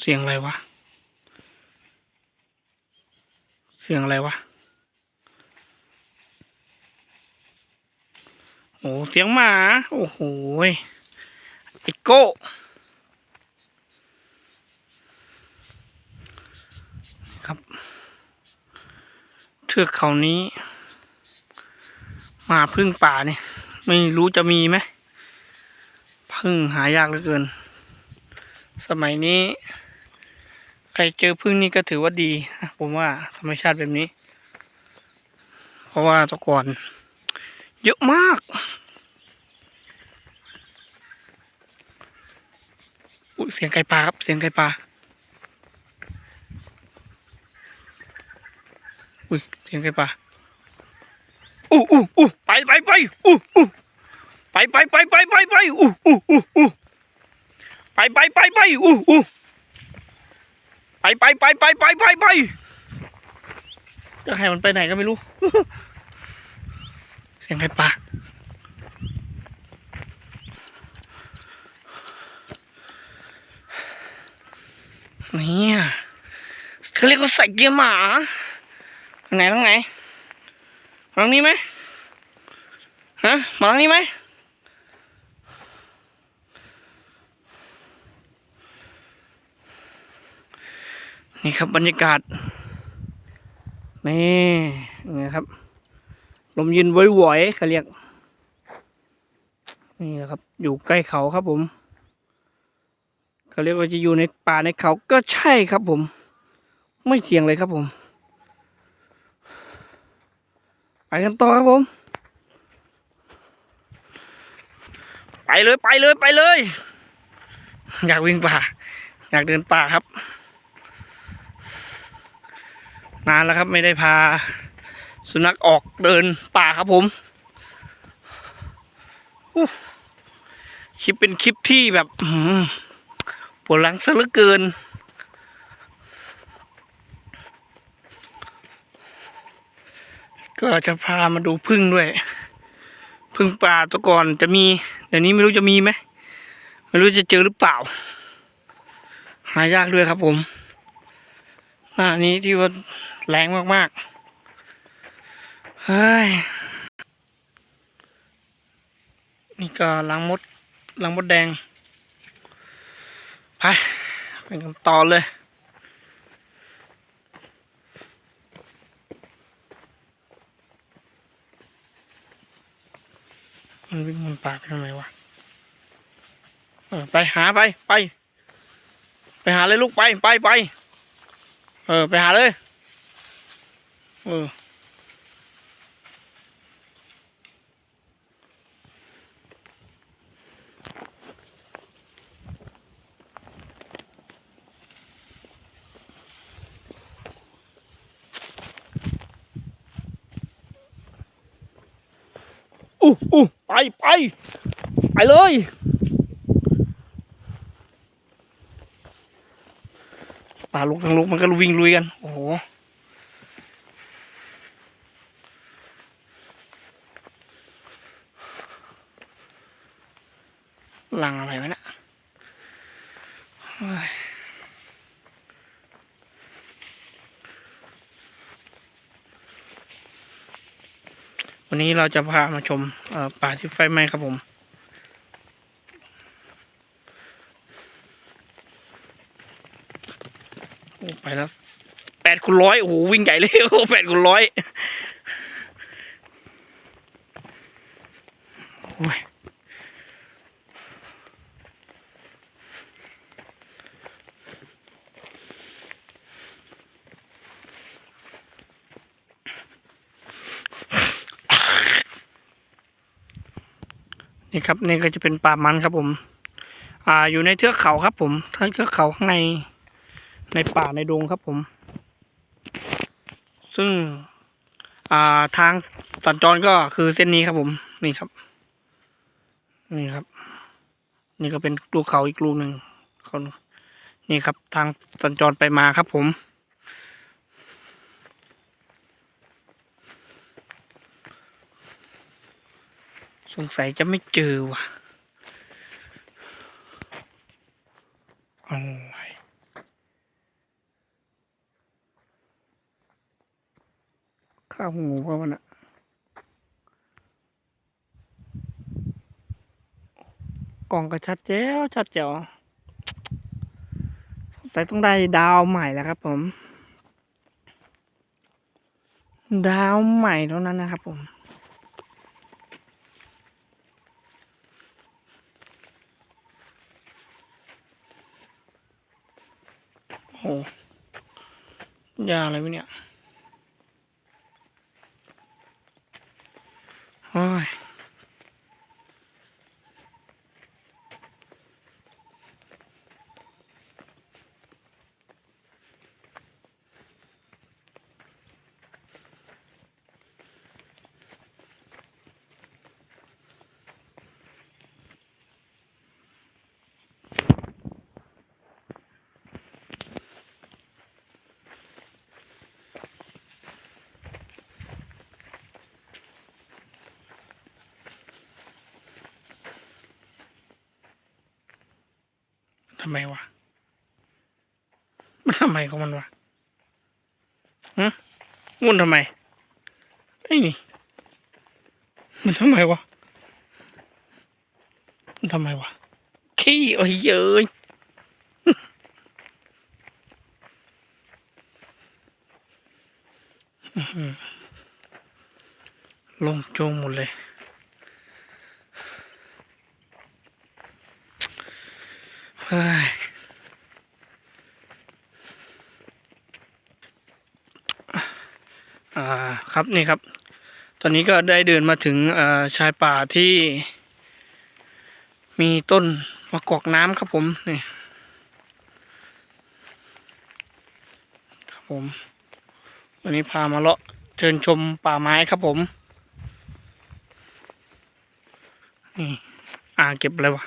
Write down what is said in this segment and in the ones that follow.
เสียงอะไรวะ เสียงอะไรวะ โอ้เสียงหมา โอ้โหไอโก้ครับเทือกเขานี้ มาพึ่งป่าเนี่ย ไม่รู้จะมีไหมพึ่งหายากเหลือเกิน สมัยนี้ ครเจอพึ่งนี่ก็ถือว่าดีผมว่าธรรมชาติแบบนี้ เพราะว่าตะก่อน เยอะมากอุ้ยเสียงไก่ปลาครับเสียงไก่ปลาอุ้ยเสียงไก่ปลาอู้อู้อู้ไปไปไปอู้อู้ไปไปไปไปไปไปอู้อู้อู้อู้ไปไปไปไปอู้อู้ ไปไปไปไปไปไปไปจะให้มันไปไหนก็ไม่รู้ เสียงไก่ปลาเนี่ยเขาเรียกว่าใส่เกียร์หมาไหนทางไหนทางนี้ไหมฮะมาทางนี้ไหม นี่ครับบรรยากาศนี่ไงครับ ลมเย็นไหวๆเขาเรียก นี่แหละครับ อยู่ใกล้เขาครับผมเขาเรียกว่าจะอยู่ในป่าในเขาก็ใช่ครับผม ไม่เถียงเลยครับผมไปกันต่อครับผม ไปเลยไปเลยไปเลย อยากวิ่งป่า อยากเดินป่าครับ นานแล้วครับ ไม่ได้พา สุนัขออกเดินป่าครับผม คลิปเป็นคลิปที่แบบปวดหลังซะเหลือเกิน ก็จะพามาดูพึ่งด้วยพึ่งป่าตัวก่อนจะมีเดี๋ยวนี้ไม่รู้จะมีไหมไม่รู้จะเจอหรือเปล่า หายากด้วยครับผมหน้านี้ที่ว่า แรงมากๆเฮ้ยนี่ก็ลังมดลังมดแดง ไปไปกันต่อเลยมันวิ่งมันป่าไปทำไมวะเออไปหาไปไป ไปหาเลยลูกไปไปไป เออ ไปหาเลย เอออู้อู้ไปไปไปเลยป่าลุกทางลุกมันก็วิ่งลุยกัน โอ้โห ลังอะไรวะเนะเฮ้ยวันนี้เราจะพามาชมป่าที่ไฟไหม้ครับผม โอ้ ไปแล้วแปดคูณร้อยโอ้โหวิ่งใหญ่เลยโอ้แปดคูณร้อยโอ้ย นี่ครับนี่ก็จะเป็นป่ามันครับผม อ่าอยู่ในเทือกเขาครับ ผมเทือกเขาข้างในในป่าในดงครับผม ซึ่ง อ่าทางสัญจรก็คือเส้นนี้ครับผม นี่ครับ นี่ครับ นี่ก็เป็นลูกเขาอีกลูกหนึ่งเขานี่ครับ ทางสัญจรไปมาครับผม งสัยจะไม่เจอว่ะอะไรข้าวงูเพราะมันอะกล่องก็ชัดแจ๋วชัดแจ๋วสงสัยต้องได้ดาวใหม่แล้วครับผม ดาวใหม่เท่านั้นนะครับผม ยาอะไรวะเนี่ยโอ้ยำไมวะ มันทำไมของมันวะฮะมุ่นทำไม ไอ้นี่ มันทำไมวะ มันทำไมวะ ขี้โอ้ยเย้ยลงโจงหมดเลย อ่าครับนี่ครับ ตอนนี้ก็ได้เดินมาถึงชายป่าที่ มีต้นมะกอกน้ำครับผมนี่ครับผม วันนี้พามาเลาะเชิญชมป่าไม้ครับผมนี่อ่าเก็บอะไรวะ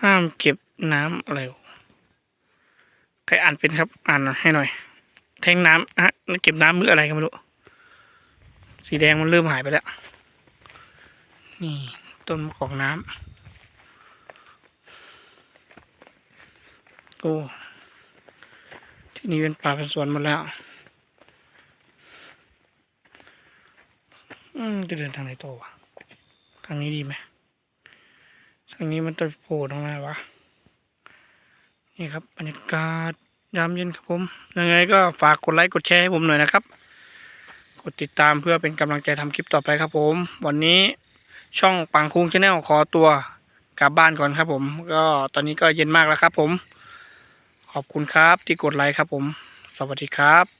ห้ามเก็บน้ำอะไรใครอ่านเป็นครับ อ่านให้หน่อย แทงน้ำฮะเก็บน้ำมืออะไรกันไม่รู้ สีแดงมันเริ่มหายไปแล้ว นี่ต้นมะกอกน้ำโอ้ที่นี่เป็นป่าเป็นสวนหมดแล้ว อืมจะเดินทางไหนต่อวะทางนี้ดีไหมทางนี้มันจะโผล่ตรงไหนวะ นี่ครับบรรยากาศ ยามเย็นครับผม ยังไงก็ฝากกดไลค์กดแชร์ให้ผมหน่อยนะครับ กดติดตามเพื่อเป็นกำลังใจทำคลิปต่อไปครับผม วันนี้ช่องปังคุงชาแนลขอตัวกลับบ้านก่อนครับผม ก็ตอนนี้ก็เย็นมากแล้วครับผม ขอบคุณครับที่กดไลค์ครับผม สวัสดีครับ